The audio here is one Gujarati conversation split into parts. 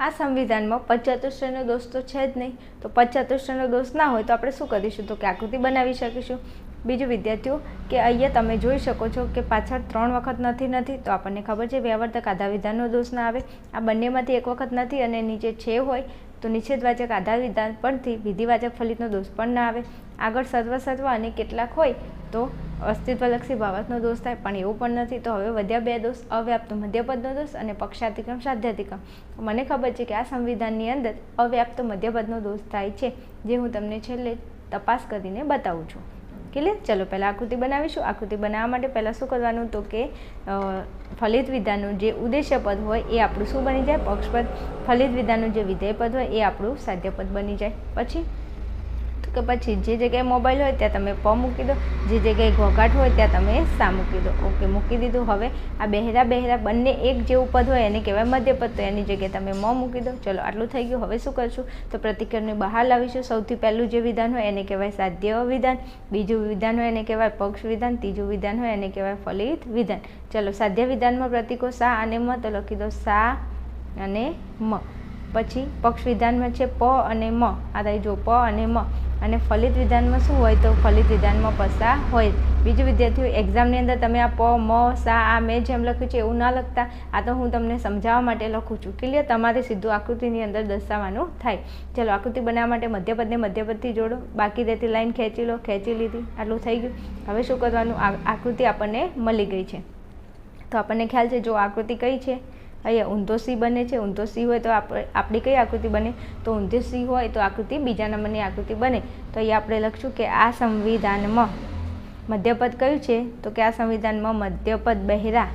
આ સંવિધાનમાં પચચતુષ્ટયનો દોષ તો છે જ નહીં. તો પચચતુષ્ટયનો દોષ ના હોય તો આપણે શું કરીશું? તો કે આકૃતિ બનાવી શકીશું. બીજું, વિદ્યાર્થીઓ, કે અહીંયા તમે જોઈ શકો છો કે પાછળ ત્રણ વખત નથી નથી, તો આપણને ખબર છે વ્યવર્તક આધા વિધાનનો દોષ ના આવે. આ બંનેમાંથી એક વખત નથી અને નીચે છે હોય તો નિષેધવાચક આધાર વિધાન પરથી વિધિવાચક ફલિતનો દોષ પણ ના આવે. આગળ સર્વ સર્વ અને કેટલાક હોય તો અસ્તિત્વલક્ષી ભાવાર્થનો દોષ થાય, પણ એવું પણ નથી. તો હવે વધ્યા બે દોષ, અવ્યાપ્ત મધ્યપદનો દોષ અને પક્ષાતિક્રમ સાધ્યાતિક્રમ. મને ખબર છે કે આ સંવિધાનની અંદર અવ્યાપ્ત મધ્યપદનો દોષ થાય છે, જે હું તમને છેલ્લે તપાસ કરીને બતાવું છું. ક્લિયર ચલો પહેલાં આકૃતિ બનાવીશું. આકૃતિ બનાવવા માટે પહેલાં શું કરવાનું તો કે ફલિત વિધાનનું જે ઉદ્દેશ્ય પદ હોય એ આપણું શું બની જાય? પક્ષપદ. ફલિત વિધાનનું જે વિધેય પદ હોય એ આપણું સાધ્યપદ બની જાય. પછી કે પછી જે જગ્યાએ મોબાઈલ હોય ત્યાં તમે પ મૂકી દો. જે જગ્યાએ ઘોઘાટ હોય ત્યાં તમે સા મૂકી દો. ઓકે, મૂકી દીધું. હવે આ બહેરા બહેરા બંને એક જેવું પદ હોય, એને કહેવાય મધ્યપદ, તો એની જગ્યાએ તમે મ મૂકી દો. ચલો, આટલું થઈ ગયું. હવે શું કરશું? તો પ્રતિક્રમને બહાર લાવીશું. સૌથી પહેલું જે વિધાન હોય એને કહેવાય સાધ્ય વિધાન. બીજું વિધાન હોય એને કહેવાય પક્ષ વિધાન. ત્રીજું વિધાન હોય એને કહેવાય ફલિત વિધાન. ચલો, સાધ્ય વિધાનમાં પ્રતિકો સા અને મ, તો લખી દો સા અને મ. પછી પક્ષ વિધાનમાં છે પ અને મ. આ થાય જો પ અને મ. અને ફલિત વિધાનમાં શું હોય તો ફલિત વિધાનમાં પસા હોય. બીજું વિદ્યાર્થીઓ એક્ઝામની અંદર તમે આ પ, મ, સા, આ, મેં જેમ લખ્યું છે એવું ના લખતા. આ તો હું તમને સમજાવવા માટે લખું છું. ક્લિયર? તમારે સીધું આકૃતિની અંદર દર્શાવવાનું થાય. ચલો, આકૃતિ બનાવવા માટે મધ્યપદને મધ્યપદથી જોડો. બાકી રહેતી લાઈન ખેંચી લો, ખેંચી લીધી. આટલું થઈ ગયું. હવે શું કરવાનું? આકૃતિ આપણને મળી ગઈ છે. તો આપણને ખ્યાલ છે, જો આકૃતિ કઈ છે? અહીંયા ઊંધો સી બને છે, ઊંધો સી હોય તો આપણે આપણી કઈ આકૃતિ બને? તો ઊંધો સી હોય તો આકૃતિ બીજા નંબરની આકૃતિ બને. તો અહીંયા આપણે લખશું કે આ સંવિધાનમાં મધ્યપદ કયું છે? તો કે આ સંવિધાનમાં મધ્યપદ બહેરા.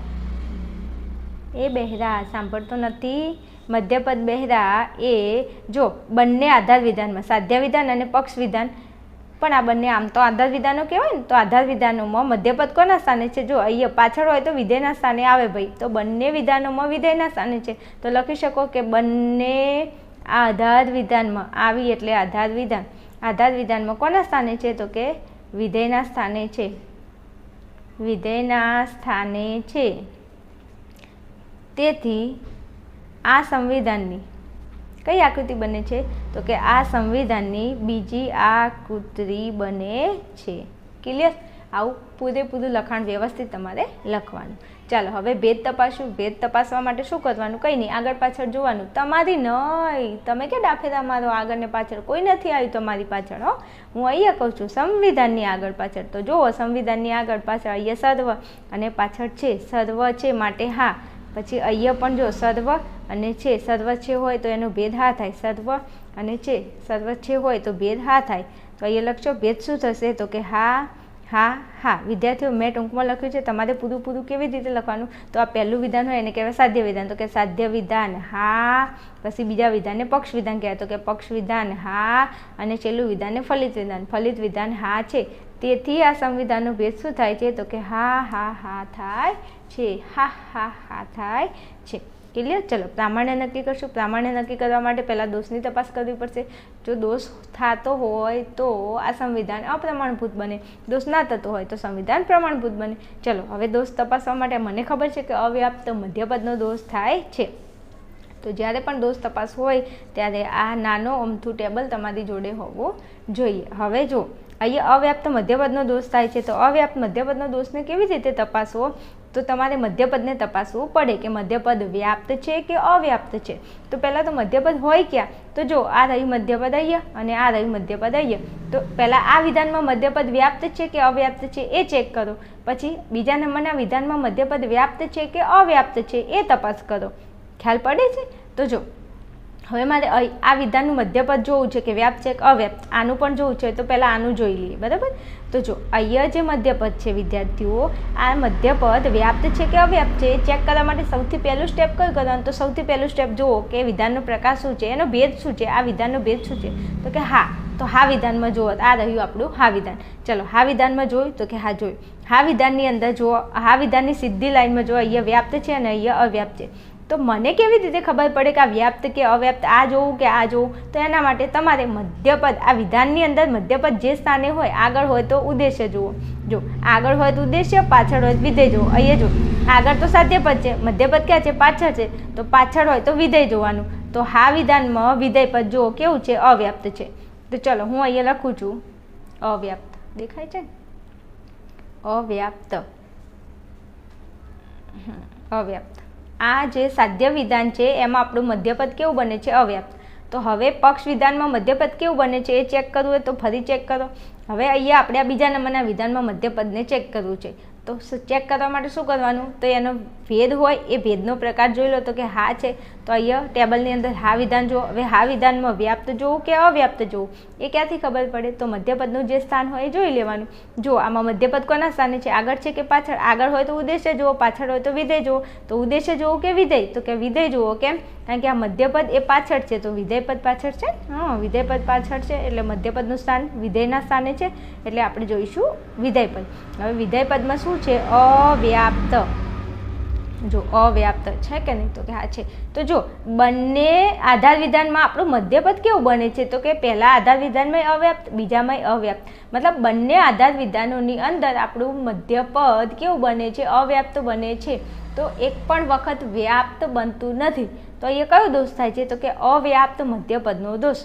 એ બહેરા સાંભળતો નથી. મધ્યપદ બહેરા એ જો બંને આધાર વિધાનમાં, સાધ્ય વિધાન અને પક્ષ વિધાન પણ આ બંને આમ તો આધાર વિધાનો કહેવાય ને, તો આધાર વિધાનોમાં મધ્યપદ કોના સ્થાને છે? જો અહીંયા પાછળ હોય તો વિધેયના સ્થાને આવે ભાઈ. તો બંને વિધાનોમાં વિધેયના સ્થાને છે. તો લખી શકો કે બંને આધાર વિધાનમાં આવી એટલે આધાર વિધાન. આધાર વિધાનમાં કોના સ્થાને છે? તો કે વિધેયના સ્થાને છે. વિધેયના સ્થાને છે. તેથી આ સંવિધાનની કઈ આકૃતિ બને છે? તો કે આ સંવિધાનની બીજી આકૃતિ બને છે. ક્લિયર આવું પૂરેપૂરું લખાણ વ્યવસ્થિત તમારે લખવાનું. ચાલો, હવે ભેદ તપાસું. ભેદ તપાસવા માટે શું કરવાનું? કંઈ નહીં, આગળ પાછળ જોવાનું. તમારી નહીં તમે કે ડાફેરા મારો આગળ ને પાછળ? કોઈ નથી આવ્યું તમારી પાછળ, હો. હું અહીંયા કહું છું, સંવિધાનની આગળ પાછળ. તો જુઓ, સંવિધાનની આગળ પાછળ અહીંયા સર્વ અને પાછળ છે. સર્વ છે માટે હા. પછી અહીંયા પણ જો સર્વ અને છે, સર્વ હોય તો એનો ભેદ હા થાય. સર્વ અને છે છે હોય તો ભેદ હા થાય. તો અહીંયા લખશો ભેદ શું થશે? તો કે હા હા હા. વિદ્યાર્થીઓ, મેં ટૂંકમાં લખ્યું છે, તમારે પૂરું પૂરું કેવી રીતે લખવાનું? તો આ પહેલું વિધાન હોય એને કહેવાય સાધ્ય વિધાન. તો કે સાધ્ય વિધાન, હા. પછી બીજા વિધાનને પક્ષ વિધાન કહેવાય. તો કે પક્ષ વિધાન, હા. અને છેલ્લું વિધાનને ફલિત વિધાન. ફલિત વિધાન, હા, છે. તેથી આ સંવિધાનનો ભેદ શું થાય છે? તો કે હા હા હા, થાય છે. હા હા હા, થાય છે. ક્લિયર ચલો, પ્રામાણ્ય નક્કી કરશું. પ્રામાણ્ય નક્કી કરવા માટે પહેલાં દોષની તપાસ કરવી પડશે. જો દોષ થતો હોય તો આ સંવિધાન અપ્રમાણભૂત બને. દોષ ના થતો હોય તો સંવિધાન પ્રમાણભૂત બને. ચલો, હવે દોષ તપાસવા માટે મને ખબર છે કે અવ્યાપ્ત મધ્યપદનો દોષ થાય છે. તો જ્યારે પણ દોષ તપાસ હોય, ત્યારે આ નાનો અમથું ટેબલ તમારી જોડે હોવો જોઈએ. હવે જો અહીંયા અવ્યાપ્ત મધ્યપદનો દોષ થાય છે, તો અવ્યાપ્ત મધ્યપદનો દોષને કેવી રીતે તપાસવો? તો તમારે મધ્યપદને તપાસવું પડે કે મધ્યપદ વ્યાપ્ત છે કે અવ્યાપ્ત છે. તો પહેલાં તો મધ્યપદ હોય ક્યાં? તો જો આ રહી મધ્યપદ અહીંયા અને આ રહી મધ્યપદ અહીંયા. તો પહેલાં આ વિધાનમાં મધ્યપદ વ્યાપ્ત છે કે અવ્યાપ્ત છે એ ચેક કરો. પછી બીજા નંબરના વિધાનમાં મધ્યપદ વ્યાપ્ત છે કે અવ્યાપ્ત છે એ તપાસ કરો. ખ્યાલ પડે છે? તો જો, હવે મારે આ વિધાનનું મધ્યપદ જોવું છે કે વ્યાપ છે કે અવ્યાપ્ત. આનું પણ જોવું છે તો પહેલાં આનું જોઈ લઈએ. બરાબર? તો જો, અહીંયા જે મધ્યપદ છે વિદ્યાર્થીઓ, આ મધ્યપદ વ્યાપ્ત છે કે અવ્યાપ્ત છે ચેક કરવા માટે સૌથી પહેલું સ્ટેપ કયું કરવાનું? તો સૌથી પહેલું સ્ટેપ જુઓ કે વિધાનનો પ્રકાર શું છે, એનો ભેદ શું છે, આ વિધાનનો ભેદ શું છે? તો કે હા, તો હા વિધાનમાં જુઓ, આ રહ્યું આપણું હા વિધાન. ચલો, હા વિધાનમાં જોયું તો કે હા જોયું. હા વિધાનની અંદર જુઓ, હા વિધાનની સીધી લાઈનમાં જુઓ, અહીંયા વ્યાપ્ત છે અને અહીંયા અવ્યાપ્ત છે. તો મને કેવી રીતે ખબર પડે કે આ વ્યાપ્ત કે અવ્યાપ્ત, આ જોવું કે આ જોવું? તો એના માટે તમારે મધ્યપદ, આ વિધાનની અંદર મધ્યપદ જે સ્થાને હોય, આગળ હોય તો ઉદ્દેશ્ય જુઓ. જો આગળ હોય તો ઉદ્દેશ્ય, પાછળ હોય તો વિધેય જુઓ. અહીંયા જો, આગળ તો સાધ્યપદ છે, મધ્યપદ ક્યાં છે? પાછળ છે. તો પાછળ હોય તો વિધેય જોવાનું. તો હા વિધાનમાં વિધેય પદ જુઓ, કેવું છે? અવ્યાપ્ત છે. તો ચલો, હું અહીંયા લખું છું. અવ્યાપ્ત. દેખાય છે અવ્યાપ્ત. અવ્યાપ્ત. આ જે સાધ્ય વિધાન છે, એમાં આપણું મધ્યપદ કેવું બને છે? અવ્યાપ્ત. તો હવે પક્ષ વિધાનમાં મધ્યપદ કેવું બને છે એ ચેક કરવું હોય તો ફરી ચેક કરો. હવે અહીંયા આપણે આ બીજા નંબરના વિધાનમાં મધ્યપદને ચેક કરવું છે. તો ચેક કરવા માટે શું કરવાનું? તો એનો ભેદ હોય એ ભેદનો પ્રકાર જોઈ લો તો કે હા છે. તો અહીંયા ટેબલની અંદર હા વિધાન જુઓ. હવે હા વિધાનમાં વ્યાપ્ત જોવું કે અવ્યાપ્ત જોવું? એ ક્યાંથી ખબર પડે? તો મધ્યપદનું જે સ્થાન હોય એ જોઈ લેવાનું. જો આમાં મધ્યપદ કોના સ્થાને છે? આગળ છે કે પાછળ? આગળ હોય તો ઉદ્દેશ્ય જુઓ, પાછળ હોય તો વિધેય જુઓ. તો ઉદ્દેશ્ય જુઓ કે વિધેય? તો કે વિધેય જુઓ કેમ? કારણ કે આ મધ્યપદ એ પાછળ છે. તો વિધેયપદ પાછળ છે? હા, વિધેયપદ પાછળ છે. એટલે મધ્યપદનું સ્થાન વિધેયના સ્થાને છે. એટલે આપણે જોઈશું વિધેયપદ. હવે વિધેયપદમાં શું છે? અવ્યાપ્ત. જો અવ્યાપ્ત છે કે નહીં? તો કે હા, છે. તો જો, બંને આધાર વિધાનમાં આપણું મધ્યપદ કેવું બને છે? તો કે પહેલાં આધાર વિધાનમાં અવ્યાપ્ત બીજામાં અવ્યાપ્ત. મતલબ બંને આધાર વિધાનોની અંદર આપણું મધ્યપદ કેવું બને છે? અવ્યાપ્ત બને છે. તો એક પણ વખત વ્યાપ્ત બનતું નથી. તો અહીંયા કયો દોષ થાય છે? તો કે અવ્યાપ્ત મધ્યપદનો દોષ.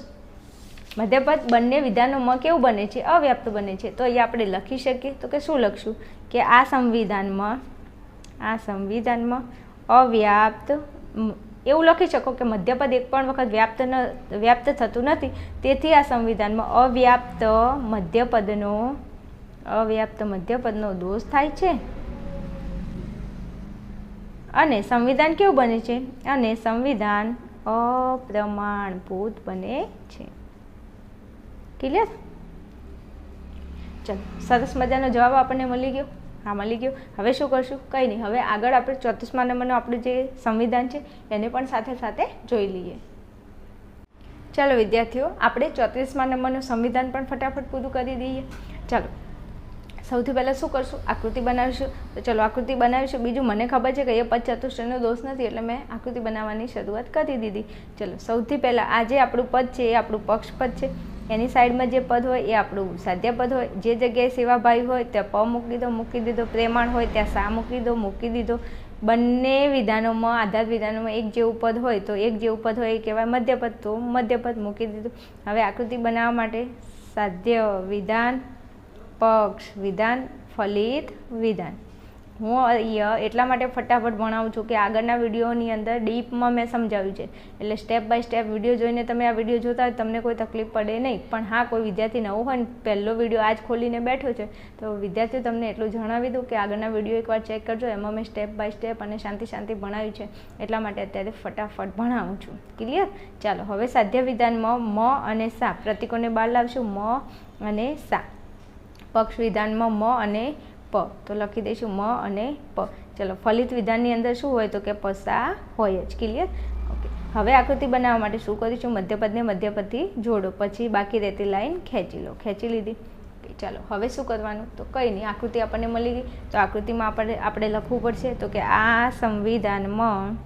મધ્યપદ બંને વિધાનોમાં કેવું બને છે? અવ્યાપ્ત બને છે. તો અહીંયા આપણે લખી શકીએ. તો કે શું લખશું? કે આ સંવિધાનમાં આ સંવિધાનમાં અવ્યાપ્ત એવું લખી શકો કે મધ્યપદ એક પણ વખત વ્યાપ્ત ન, વ્યાપ્ત થતું નથી. તેથી આ સંવિધાનમાં અવ્યાપ્ત મધ્યપદનો અવ્યાપ્ત મધ્યપદનો દોષ થાય છે. અને સંવિધાન કેવું બને છે? અને સંવિધાન અપ્રમાણભૂત બને છે. ક્લિયર ચલો, સરસ મજાનો જવાબ આપણને મળી ગયો. હા, મળી ગયો. હવે શું કરશું? કંઈ નહીં. હવે આગળ આપણે ચોત્રીસમા નંબરનું આપણું જે સંવિધાન છે, એને પણ સાથે સાથે જોઈ લઈએ. ચાલો, વિદ્યાર્થીઓ, આપણે ચોત્રીસમા નંબરનું સંવિધાન પણ ફટાફટ પૂરું કરી દઈએ. ચાલો. સૌથી પહેલાં શું કરશું? આકૃતિ બનાવીશું. તો ચલો, આકૃતિ બનાવીશું. બીજું મને ખબર છે કે એ પદ ચતુષ્ટયનો દોષ નથી, એટલે મેં આકૃતિ બનાવવાની શરૂઆત કરી દીધી. ચલો, સૌથી પહેલાં આ જે આપણું પદ છે, એ આપણું પક્ષપદ છે. એની સાઈડમાં જે પદ હોય એ આપણું સાધ્ય પદ હોય. જે જગ્યાએ સેવાભાઈ હોય, ત્યાં પ મૂકી દો, મૂકી દીધો, પ્રેમાણ હોય, ત્યાં સા મૂકી દો, મૂકી દીધો. બંને વિધાનોમાં, આધાર વિધાનોમાં એક જેવું પદ હોય તો એક જેવું પદ હોય એ કહેવાય મધ્યપદ. તો મધ્યપદ મૂકી દીધું. હવે આકૃતિ બનાવવા માટે સાધ્ય વિધાન, પક્ષ વિધાન, ફલિત વિધાન. હું એટલા માટે ફટાફટ ભણાવું છું કે આગળના વિડીયોની અંદર ડીપમાં મેં સમજાવ્યું છે. એટલે સ્ટેપ બાય સ્ટેપ વીડિયો જોઈને તમે આ વીડિયો જોતા હોય તમને કોઈ તકલીફ પડે નહીં. પણ હા, કોઈ વિદ્યાર્થી નવો હોય ને, પહેલો વીડિયો આજ ખોલીને બેઠો છે, તો વિદ્યાર્થીઓ તમને એટલું જણાવી દઉં કે આગળના વીડિયો એકવાર ચેક કરજો. એમાં મેં સ્ટેપ બાય સ્ટેપ અને શાંતિ શાંતિ ભણાવ્યું છે. એટલા માટે અત્યારે ફટાફટ ભણાવું છું. ક્લિયર ચાલો, હવે સાધ્ય વિધાનમાં મ અને સા. પ્રતિકોને બહાર લાવશું. મ અને સા. પક્ષ વિધાનમાં મ અને પ. તો લખી દઈશું મ અને પ. ચલો, ફલિત વિધાનની અંદર શું હોય તો કે પસા હોય જ. ક્લિયર ઓકે હવે આકૃતિ બનાવવા માટે શું કરીશું? મધ્યપદને મધ્યપદથી જોડો. પછી બાકી રહેતી લાઈન ખેંચી લો. ખેંચી લીધી. ચાલો. હવે શું કરવાનું? તો કંઈ નહીં. આકૃતિ આપણને મળી ગઈ. તો આકૃતિમાં આપણે આપણે લખવું પડશે તો કે આ સંવિધાનમાં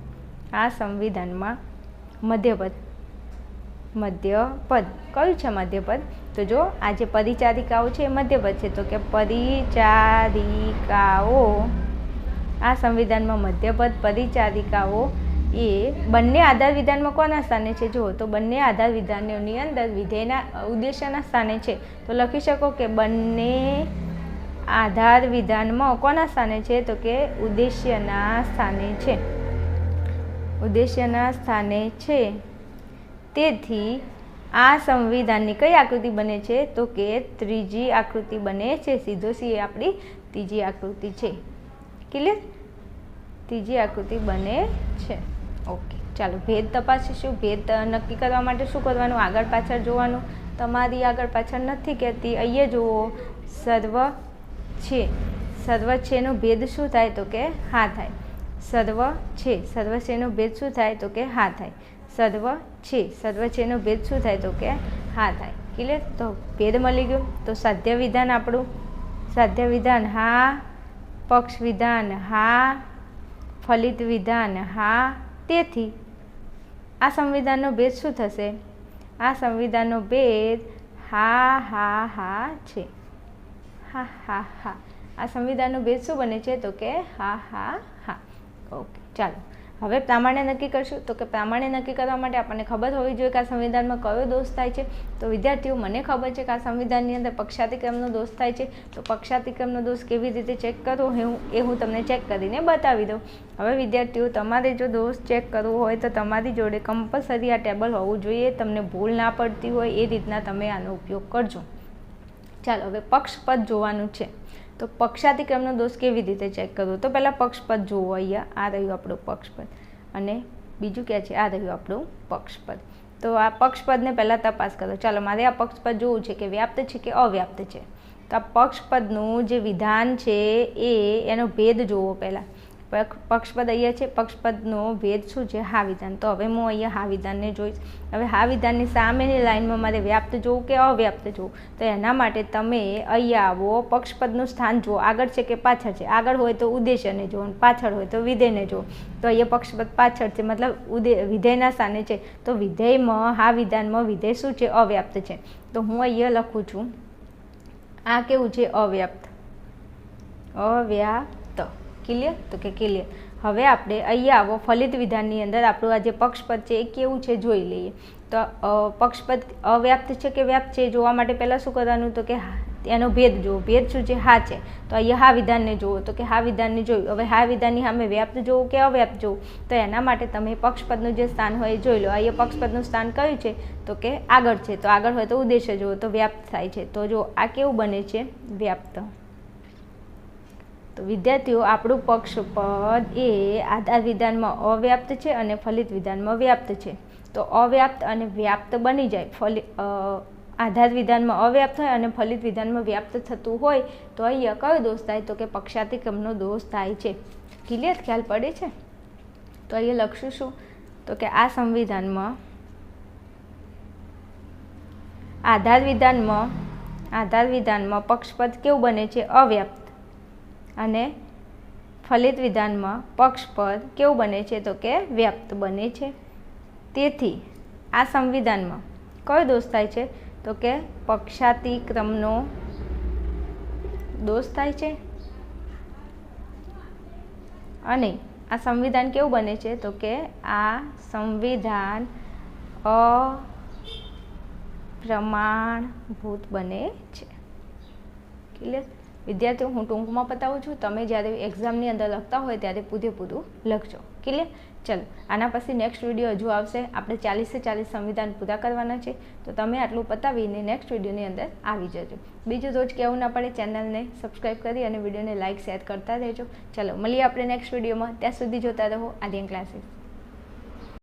આ સંવિધાનમાં મધ્યપદ મધ્યપદ. કયું છે મધ્યપદ? તો જો, આ જે પરિચારિકાઓ છે એ મધ્યપદ છે. તો કે પરિચારિકાઓ, આ સંવિધાનમાં મધ્યપદ, પરિચારિકાઓ એ બંને આધાર વિધાનમાં કોના સ્થાને છે? જુઓ, તો બંને આધાર વિધાનોની અંદર વિધેયના ઉદ્દેશ્યના સ્થાને છે. તો લખી શકો કે બંને આધાર વિધાનમાં કોના સ્થાને છે? તો કે ઉદ્દેશ્યના સ્થાને છે. ઉદ્દેશ્યના સ્થાને છે. તેથી આ સંવિધાનની કઈ આકૃતિ બને છે? તો કે ત્રીજી આકૃતિ બને છે. સીધો સી આપણી ત્રીજી આકૃતિ છે. ક્લિયર ત્રીજી આકૃતિ બને છે. ઓકે ચાલો, ભેદ તપાસીશું. ભેદ નક્કી કરવા માટે શું કરવાનું? આગળ પાછળ જોવાનું. તમારી આગળ પાછળ નથી કહેતી. અહીંયા જુઓ. સર્વ છે. સર્વ છેનો ભેદ શું થાય? તો કે હા થાય. સર્વ છે. સર્વ છેનો ભેદ શું થાય? તો કે હા થાય. સર્વ છે સર્વ છેનો ભેદ શું થાય તો કે હા થાય. ક્લિયર તો ભેદ મળી ગયો. તો સાધ્ય વિધાન આપણું? સાધ્ય વિધાન હા પક્ષ વિધાન હા ફલિત વિધાન હા, તેથી. આ સંવિધાનનો ભેદ શું થશે? આ સંવિધાનનો ભેદ હા હા હા છે. હા હા હા. આ સંવિધાનનો ભેદ શું બને છે? તો કે હા હા હા. ઓકે ચાલો. હવે પ્રામાણ્ય નક્કી કરશું? તો કે પ્રામાણ્ય નક્કી કરવા માટે આપણને ખબર હોવી જોઈએ કે આ સંવિધાનમાં કયો દોષ થાય છે. તો વિદ્યાર્થીઓ, મને ખબર છે કે આ સંવિધાનની અંદર પક્ષાતિક્રમનો દોષ થાય છે. તો પક્ષાતિક્રમનો દોષ કેવી રીતે ચેક કરવો હું, એ હું તમને ચેક કરીને બતાવી દઉં. હવે વિદ્યાર્થીઓ, તમારે જો દોષ ચેક કરવો હોય તો તમારી જોડે કમ્પલસરી આ ટેબલ હોવું જોઈએ. તમને ભૂલ ના પડતી હોય એ રીતના તમે આનો ઉપયોગ કરજો. ચાલો, હવે પક્ષપદ જોવાનું છે. તો પક્ષાતિક્રમનો દોષ કેવી રીતે ચેક કરવો? તો પહેલાં પક્ષપદ જોવો અહીંયા. આ રહ્યું આપણું પક્ષપદ. અને બીજું ક્યાં છે? આ રહ્યું આપણું પક્ષપદ. તો આ પક્ષપદને પહેલાં તપાસ કરો. ચાલો, મારે આ પક્ષપદ જોવું છે કે વ્યાપ્ત છે કે અવ્યાપ્ત છે? તો આ પક્ષપદનું જે વિધાન છે એ, એનો ભેદ જોવો પહેલાં. પક્ષપદ અહીંયા છે, પક્ષપદનો ભેદ શું છે? હા વિધાન તો હવે હું અહીંયા હા વિધાનને જોઈશ. હવે હા વિધાનની સામેની લાઈનમાં મારે વ્યાપ્ત જોવું કે અવ્યાપ્ત જોવું? તો એના માટે તમે અહીંયા આવો, પક્ષપદનું સ્થાન જુઓ. આગળ છે કે પાછળ છે? આગળ હોય તો ઉદ્દેશ્યને જુઓ પાછળ હોય તો વિધેયને જુઓ. તો અહીંયા પક્ષપદ પાછળ છે, મતલબ ઉદય વિધેયના સ્થાને છે. તો વિધેયમાં હા વિધાનમાં વિધેય શું છે? અવ્યાપ્ત છે. તો હું અહીંયા લખું છું. આ કેવું છે? અવ્યાપ્ત. અવ્યાપ્ત ક્લિયર તો કે ક્લિયર હવે આપણે અહીંયા આવો ફલિત વિધાનની અંદર આપણું આ જે પક્ષપદ છે એ કેવું છે જોઈ લઈએ. તો પક્ષપદ અવ્યાપ્ત છે કે વ્યાપ્ત છે જોવા માટે પહેલાં શું કરવાનું? તો કે એનો ભેદ જુઓ ભેદ શું છે? હા છે. તો અહીંયા હા વિધાનને જુઓ તો કે હા વિધાનને જોયું. હવે હા વિધાનની સામે વ્યાપ્ત જોવું કે અવ્યાપ્ત જોવું? તો એના માટે તમે પક્ષપદનું જે સ્થાન હોય એ જોઈ લો. અહીંયા પક્ષપદનું સ્થાન કયું છે? તો કે આગળ છે. તો આગળ હોય તો ઉદ્દેશ્ય જુઓ તો વ્યાપ્ત થાય છે. તો જો આ કેવું બને છે? વ્યાપ્ત. તો વિદ્યાર્થીઓ, આપણું પક્ષપદ એ આધાર વિધાનમાં અવ્યાપ્ત છે અને ફલિત વિધાનમાં વ્યાપ્ત છે. તો અવ્યાપ્ત અને વ્યાપ્ત બની જાય. ફલિ આધાર વિધાનમાં અવ્યાપ્ત હોય અને ફલિત વિધાનમાં વ્યાપ્ત થતું હોય, તો અહીંયા કયો દોષ થાય? તો કે પક્ષાતિક્રમનો દોષ થાય છે. ક્લિયર ખ્યાલ પડે છે? તો અહીંયા લખશું શું? તો કે આ સંવિધાનમાં આધાર વિધાનમાં આધાર વિધાનમાં પક્ષપદ કેવું બને છે? અવ્યાપ્ત. અને ફલિત વિધાનમાં પક્ષપદ કેવું બને છે? તો કે વ્યાપ્ત બને છે. તેથી આ સંવિધાનમાં કયો દોષ થાય છે? તો કે પક્ષાતિક્રમનો દોષ થાય છે. અને આ સંવિધાન કેવું બને છે? તો કે આ સંવિધાન અપ્રમાણભૂત બને છે. ક્લિયર વિદ્યાર્થીઓ, હું ટૂંકમાં પતાવું છું, તમે જ્યારે એક્ઝામની અંદર લખતા હોય ત્યારે પૂરેપૂરું લખજો. ક્લિયર ચલો, આના પછી નેક્સ્ટ વીડિયો હજુ આવશે. આપણે ચાલીસે ચાલીસ સંવિધાન પૂરા કરવાના છે. તો તમે આટલું પતાવીને નેક્સ્ટ વિડીયોની અંદર આવી જજો. બીજું રોજ કહેવું ના પડે, ચેનલને સબસ્ક્રાઈબ કરી અને વિડીયોને લાઇક શેર કરતા રહેજો. ચલો, મળીએ આપણે નેક્સ્ટ વિડીયોમાં ત્યાં સુધી જોતા રહો. આર્યન ક્લાસીસ.